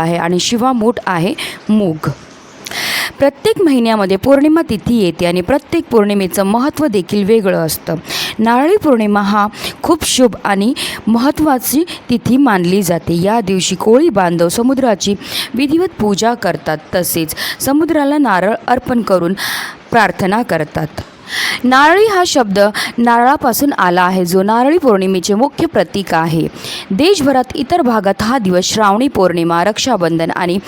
आहे आणि शिवा मूठ आहे मूग. प्रत्येक महिन्यामध्ये पौर्णिमा तिथी येते आणि प्रत्येक पौर्णिमेचं महत्त्व देखील वेगळं असतं. नारळी पौर्णिमा हा खूप शुभ आणि महत्त्वाची तिथी मानली जाते. या दिवशी कोळी बांधव समुद्राची विधिवत पूजा करतात. तसेच समुद्राला नारळ अर्पण करून प्रार्थना करतात. नारळी हा शब्द नारळापासून आला आहे. जो नारळी पौर्णिमेचे मुख्य प्रतीक आहे. देशभरात इतर भागात हा दिवस श्रावणी पौर्णिमा रक्षाबंधन आणि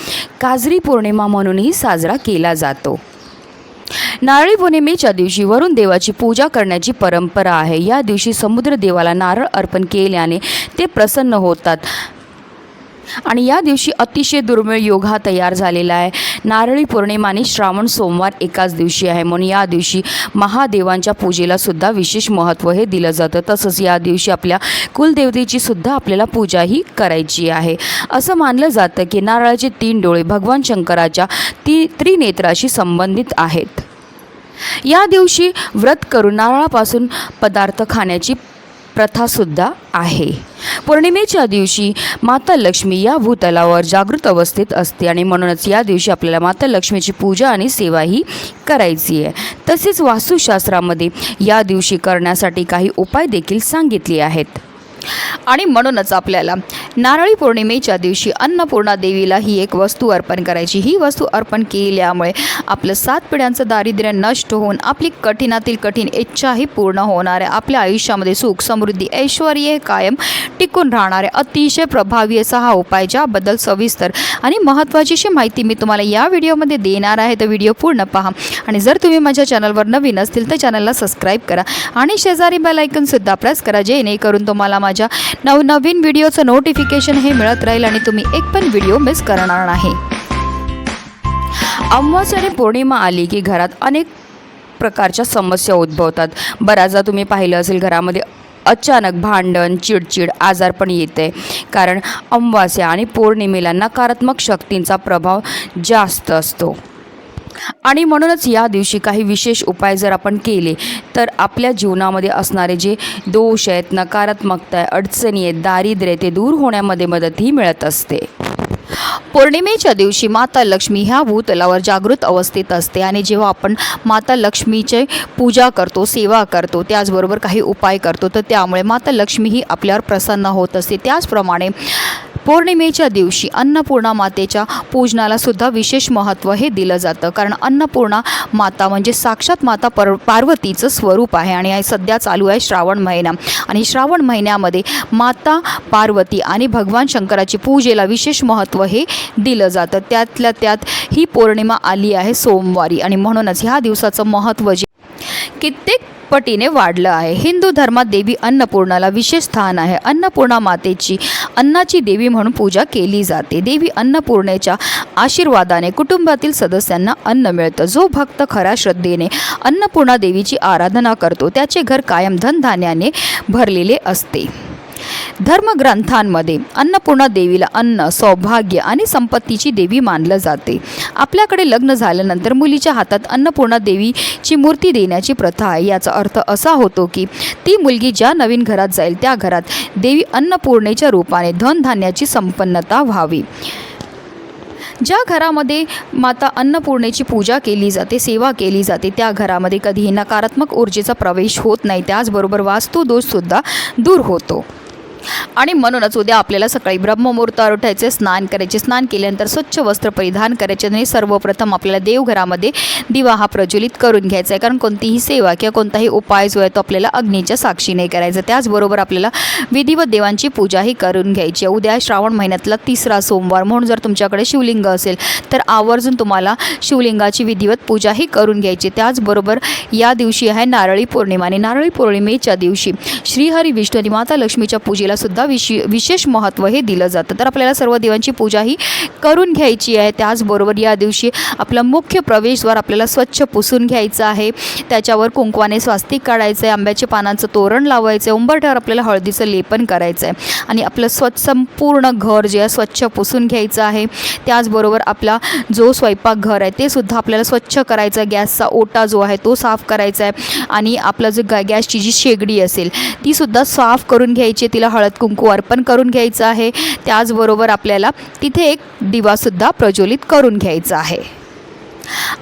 काजरी पौर्णिमा म्हणूनही साजरा केला जातो. नारळी पौर्णिमेच्या दिवशी वरुण देवाची पूजा करण्याची परंपरा आहे. या दिवशी समुद्र देवाला नारळ अर्पण केल्याने ते प्रसन्न होतात. आणि या दिवशी अतिशय दुर्मिळ योग हा तयार झालेला आहे. नारळी पौर्णिमा आणि श्रावण सोमवार एकाच दिवशी आहे. म्हणून या दिवशी महादेवांच्या पूजेला सुद्धा विशेष महत्त्व हे दिलं जातं. तसंच या दिवशी आपल्या कुलदेवतेची सुद्धा आपल्याला पूजाही करायची आहे. असं मानलं जातं की नारळाचे तीन डोळे भगवान शंकराच्या ती त्रिनेत्राशी संबंधित आहेत. या दिवशी व्रत करून नारळापासून पदार्थ खाण्याची प्रथासुद्धा आहे. पौर्णिमेच्या दिवशी माता लक्ष्मी या भूतलावर जागृत अवस्थेत असते आणि म्हणूनच या दिवशी आपल्याला माता लक्ष्मीची पूजा आणि सेवाही करायची आहे. तसेच वास्तुशास्त्रामध्ये या दिवशी करण्यासाठी काही उपाय देखील सांगितले आहेत. आणि म्हणूनच आपल्याला नारळी पौर्णिमेच्या दिवशी अन्नपूर्णा देवीला ही एक वस्तू अर्पण करायची. ही वस्तू अर्पण केल्यामुळे आपलं सात पिढ्यांचं दारिद्र्य नष्ट होऊन आपली कठीणातील कठीण इच्छाही पूर्ण होणार आहे. आपल्या आयुष्यामध्ये सुख समृद्धी ऐश्वर कायम टिकून राहणारे अतिशय प्रभावी असा हा उपाय ज्याबद्दल सविस्तर आणि महत्त्वाची अशी माहिती मी तुम्हाला या व्हिडिओमध्ये देणार आहे. तर व्हिडिओ पूर्ण पहा. आणि जर तुम्ही माझ्या चॅनलवर नवीन असतील तर चॅनलला सबस्क्राईब करा आणि शेजारी बेल ऐकनसुद्धा प्रेस करा जेणेकरून तुम्हाला माझ्या माझ्या नवनवीन व्हिडिओचं नोटिफिकेशन हे मिळत राहील आणि तुम्ही एक पण व्हिडिओ मिस करणार नाही. अमावस्या आणि पौर्णिमा आली की घरात अनेक प्रकारच्या समस्या उद्भवतात. बऱ्याचदा तुम्ही पाहिलं असेल घरामध्ये अचानक भांडण चिडचिड आजार पण येते. कारण अमावास्या आणि पौर्णिमेला नकारात्मक शक्तींचा प्रभाव जास्त असतो. आणि म्हणूनच या दिवशी काही विशेष उपाय जर आपण केले तर आपल्या जीवनामध्ये असणारे जे दोष आहेत नकारात्मकता आहे अडचणी आहेत दारिद्र्य आहे, ते दूर होण्यामध्ये मदतही मिळत असते. पौर्णिमेच्या दिवशी माता लक्ष्मी ह्या भूतलावर जागृत अवस्थेत असते आणि जेव्हा आपण माता लक्ष्मीचे पूजा करतो सेवा करतो त्याचबरोबर काही उपाय करतो तर त्यामुळे माता लक्ष्मी ही आपल्यावर प्रसन्न होत असते. त्याचप्रमाणे पौर्णिमेच्या दिवशी अन्नपूर्णा मातेच्या पूजनाला सुद्धा विशेष महत्त्व हे दिलं जातं. कारण अन्नपूर्णा माता म्हणजे साक्षात माता पर पार्वतीचं स्वरूप आहे आणि सध्या चालू आहे श्रावण महिना. आणि श्रावण महिन्यामध्ये माता पार्वती आणि भगवान शंकराची पूजेला विशेष महत्त्व हे दिलं जातं. त्यातल्या त्यात ही पौर्णिमा आली आहे सोमवारी. आणि म्हणूनच ह्या दिवसाचं महत्त्व जे कित्येक पटीने वाढलं आहे. हिंदू धर्मात देवी अन्नपूर्णाला विशेष स्थान आहे. अन्नपूर्णा मातेची अन्नाची देवी म्हणून पूजा केली जाते. देवी अन्नपूर्णेच्या आशीर्वादाने कुटुंबातील सदस्यांना अन्न मिळतं. जो भक्त खऱ्या श्रद्धेने अन्नपूर्णा देवीची आराधना करतो त्याचे घर कायम धनधान्याने भरलेले असते. धर्मग्रंथांमध्ये अन्नपूर्णा देवीला अन्न सौभाग्य आणि संपत्तीची देवी मानलं जाते. आपल्याकडे लग्न झाल्यानंतर मुलीच्या हातात अन्नपूर्णा देवीची मूर्ती देण्याची प्रथा आहे. याचा अर्थ असा होतो की ती मुलगी ज्या नवीन घरात जाईल त्या घरात देवी अन्नपूर्णेच्या रूपाने धनधान्याची संपन्नता व्हावी. ज्या घरामध्ये माता अन्नपूर्णेची पूजा केली जाते सेवा केली जाते त्या घरामध्ये कधीही नकारात्मक ऊर्जेचा प्रवेश होत नाही. त्याचबरोबर वास्तुदोषसुद्धा दूर होतो. आणि म्हणूनच उद्या आपल्याला सकाळी ब्रह्ममुहूर्तावर उठायचे स्नान करायचे. स्नान केल्यानंतर स्वच्छ वस्त्र परिधान करायचे आणि सर्वप्रथम आपल्याला देवघरामध्ये दिवा हा प्रज्वलित करून घ्यायचा आहे. कारण कोणतीही सेवा किंवा कोणताही उपाय जो आहे तो आपल्याला अग्नीच्या साक्षीने करायचा त्याचबरोबर आपल्याला विधिवत देवांची पूजाही करून घ्यायची आहे. उद्या श्रावण महिन्यातला तिसरा सोमवार. म्हणून जर तुमच्याकडे शिवलिंग असेल तर आवर्जून तुम्हाला शिवलिंगाची विधिवत पूजाही करून घ्यायची त्याचबरोबर या दिवशी आहे नारळी पौर्णिमा आणि नारळी पौर्णिमेच्या दिवशी श्रीहरी विष्णू आणि माता लक्ष्मीच्या पूजेला दिव्याला सुद्धा विशे विशेष महत्त्व हे दिलं जातं. तर आपल्याला सर्व देवांची पूजा ही करून घ्यायची आहे. त्याचबरोबर या दिवशी आपला मुख्य प्रवेशद्वार आपल्याला स्वच्छ पुसून घ्यायचं आहे. त्याच्यावर कुंकवाने स्वास्तिक काढायचं आहे आंब्याच्या पानांचं तोरण लावायचं आहे उंबरठ्यावर आपल्याला हळदीचं लेपन करायचं आहे आणि आपलं स्वच्छ संपूर्ण घर जे आहे स्वच्छ पुसून घ्यायचं आहे. त्याचबरोबर आपला जो स्वयंपाकघर आहे ते सुद्धा आपल्याला स्वच्छ करायचं आहे गॅसचा ओटा जो आहे तो साफ करायचा आहे आणि आपलं जो गॅसची जी शेगडी असेल ती सुद्धा साफ करून घ्यायची आहे. तिला हळद कुंकू अर्पण करून घ्यायचं आहे. त्याचबरोबर आपल्याला तिथे एक दिवासुद्धा प्रज्वलित करून घ्यायचा आहे.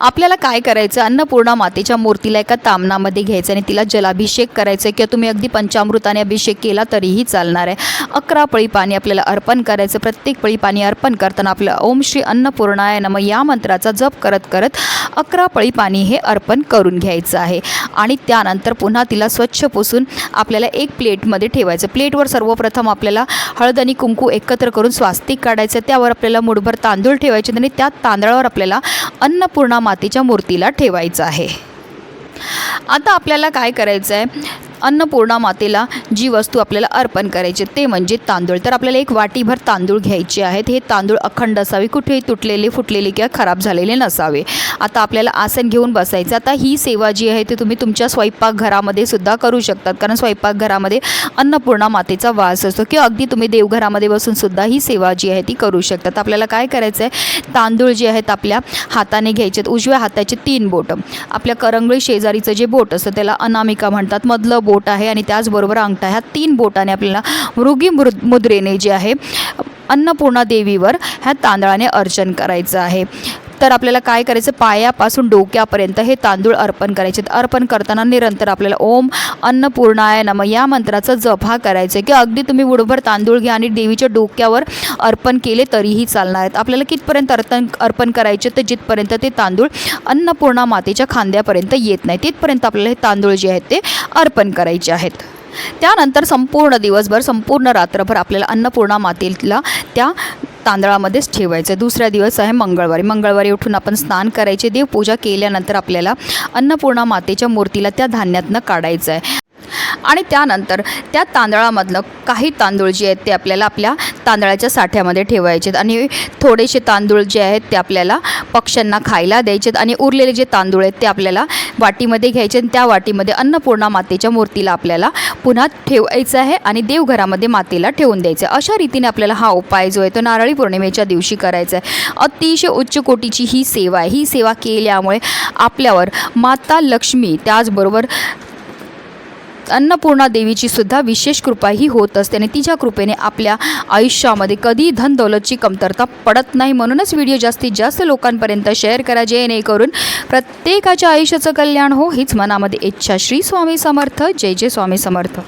आपल्याला काय करायचं? अन्नपूर्णा मातेच्या मूर्तीला एका तामनामध्ये घ्यायचं आणि तिला जलाभिषेक करायचं आहे किंवा तुम्ही अगदी पंचामृताने अभिषेक केला तरीही चालणार आहे. अकरा पळी पाणी आपल्याला अर्पण करायचं. प्रत्येक पळी पाणी अर्पण करताना आपलं ओम श्री अन्नपूर्णाय नम या मंत्राचा जप करत करत अकरा पळी पाणी हे अर्पण करून घ्यायचं आहे. आणि त्यानंतर पुन्हा तिला स्वच्छ पुसून आपल्याला एक प्लेटमध्ये ठेवायचं. प्लेटवर सर्वप्रथम आपल्याला हळद आणि कुंकू एकत्र करून स्वास्तिक काढायचं त्यावर आपल्याला मुठभर तांदूळ ठेवायचे आणि त्या तांदळावर आपल्याला अन्न अन्नपूर्णा मातेच्या मूर्तीला ठेवायचं आहे. आता आपल्याला काय करायचं आहे अन्नपूर्णा मातेला जी वस्तू आपल्याला अर्पण करायची ते म्हणजे तांदूळ. तर आपल्याला एक वाटीभर तांदूळ घ्यायचे आहेत. हे तांदूळ अखंड असावे कुठेही तुटलेले फुटलेले किंवा खराब झालेले नसावे. आता आपल्याला आसन घेऊन बसायचं. आता ही सेवा जी आहे ती तुम्ही तुमच्या स्वयंपाकघरामध्ये सुद्धा करू शकतात. कारण स्वयंपाकघरामध्ये अन्नपूर्णा मातेचा वास असतो किंवा अगदी तुम्ही देवघरामध्ये बसून सुद्धा ही सेवा जी आहे ती करू शकतात. आपल्याला काय करायचं आहे तांदूळ जे आहेत आपल्या हाताने घ्यायचे आहेत. उजव्या हाताचे तीन बोटं. आपल्या करंगळी शेजारीचं जे बोट असतं त्याला अनामिका म्हणतात. मधलं बोट आहे आणि त्याचबरोबर अंगठा ह्या तीन बोटाने आपल्याला मृगी मृ मुद्रेने जे आहे अन्नपूर्णा देवीवर ह्या तांदळाने अर्चन करायचं आहे. तर आपल्याला काय करायचं? पायापासून डोक्यापर्यंत हे तांदूळ अर्पण करायचे. अर्पण करताना निरंतर आपल्याला ओम अन्नपूर्णाय नम या मंत्राचा जप हा करायचा आहे की अगदी तुम्ही उडभर तांदूळ घ्या आणि देवीच्या डोक्यावर अर्पण केले तरीही चालणार आहेत. आपल्याला कितपर्यंत अर्पण अर्पण करायचे तर जिथपर्यंत ते तांदूळ अन्नपूर्णा मातेच्या खांद्यापर्यंत येत नाही तिथपर्यंत आपल्याला हे तांदूळ जे आहेत ते अर्पण करायचे आहेत. त्यानंतर संपूर्ण दिवसभर संपूर्ण रात्रभर आपल्याला अन्नपूर्णा मातेला त्या तांदळामध्येच ठेवायचं. दुसरा दिवस आहे मंगळवारी. मंगळवारी उठून आपण स्नान करायचे. देवपूजा केल्यानंतर आपल्याला अन्नपूर्णा मातेच्या मूर्तीला त्या धान्यातनं काढायचं आहे. आणि त्यानंतर त्या तांदळामधलं काही तांदूळ जे आहेत ते आपल्याला आपल्या तांदळाच्या साठ्यामध्ये ठेवायचे आणि थोडेसे तांदूळ जे आहेत ते आपल्याला पक्ष्यांना खायला द्यायचे आहेत आणि उरलेले जे तांदूळ आहेत ते आपल्याला वाटीमध्ये घ्यायचे आणि त्या वाटीमध्ये अन्नपूर्णा मातेच्या मूर्तीला आपल्याला पुन्हा ठेवायचं आहे आणि देवघरामध्ये मातेला ठेवून द्यायचं आहे. अशा रीतीने आपल्याला हा उपाय जो आहे तो नारळी पौर्णिमेच्या दिवशी करायचा आहे. अतिशय उच्च कोटीची ही सेवा आहे. ही सेवा केल्यामुळे आपल्यावर माता लक्ष्मी त्याचबरोबर अन्नपूर्णा देवीची सुद्धा विशेष कृपा ही होत असते आणि तिच्या कृपेने आपल्या आयुष्यामध्ये कधी धन दौलतची कमतरता पडत नाही. म्हणूनच व्हिडिओ जास्तीत जास्त लोकांपर्यंत शेअर करा जेणेकरून प्रत्येकाच्या आयुष्याचं कल्याण हो हीच मनामध्ये इच्छा. श्री स्वामी समर्थ. जय जय स्वामी समर्थ.